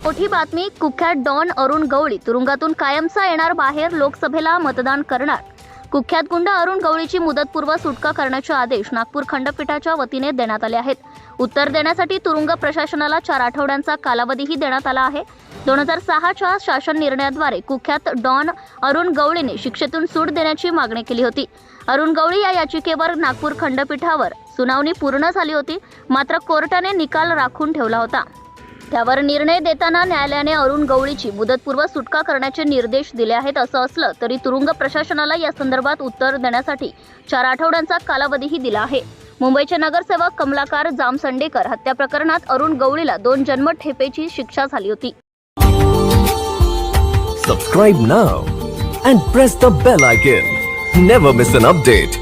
मोठी बातमी कुख्यात डॉन अरुण गवळी तुरुंगातून कायमचा येणार बाहेर लोकसभेला मतदान करणार. कुख्यात गुंड अरुण गवळीची मुदतपूर्व सुटका करण्याचे आदेश नागपूर खंडपीठाच्या वतीने देण्यात आले आहेत. उत्तर देण्यासाठी तुरुंग प्रशासनाला चार आठवड्यांचा कालावधीही देण्यात आला आहे. दोन हजार सहाच्या शासन निर्णयाद्वारे कुख्यात डॉन अरुण गवळीने शिक्षेतून सूट देण्याची मागणी केली होती. अरुण गवळी या याचिकेवर नागपूर खंडपीठावर सुनावणी पूर्ण झाली होती मात्र कोर्टाने निकाल राखून ठेवला होता. त्यावर निर्णय देताना न्यायालयाने अरुण गवळीची मुदतपूर्व सुटका करण्याचे निर्देश दिले आहेत असं असलं तरी तुरुंग प्रशासनाला या संदर्भात उत्तर देण्यासाठी चार आठवड्यांचा कालावधीही दिला आहे. मुंबईचे नगरसेवक कमलाकार जामसंडेकर हत्या प्रकरणात अरुण गवळीला दोन जन्मठेपेची शिक्षा झाली होती. Subscribe now and press the bell icon never miss an update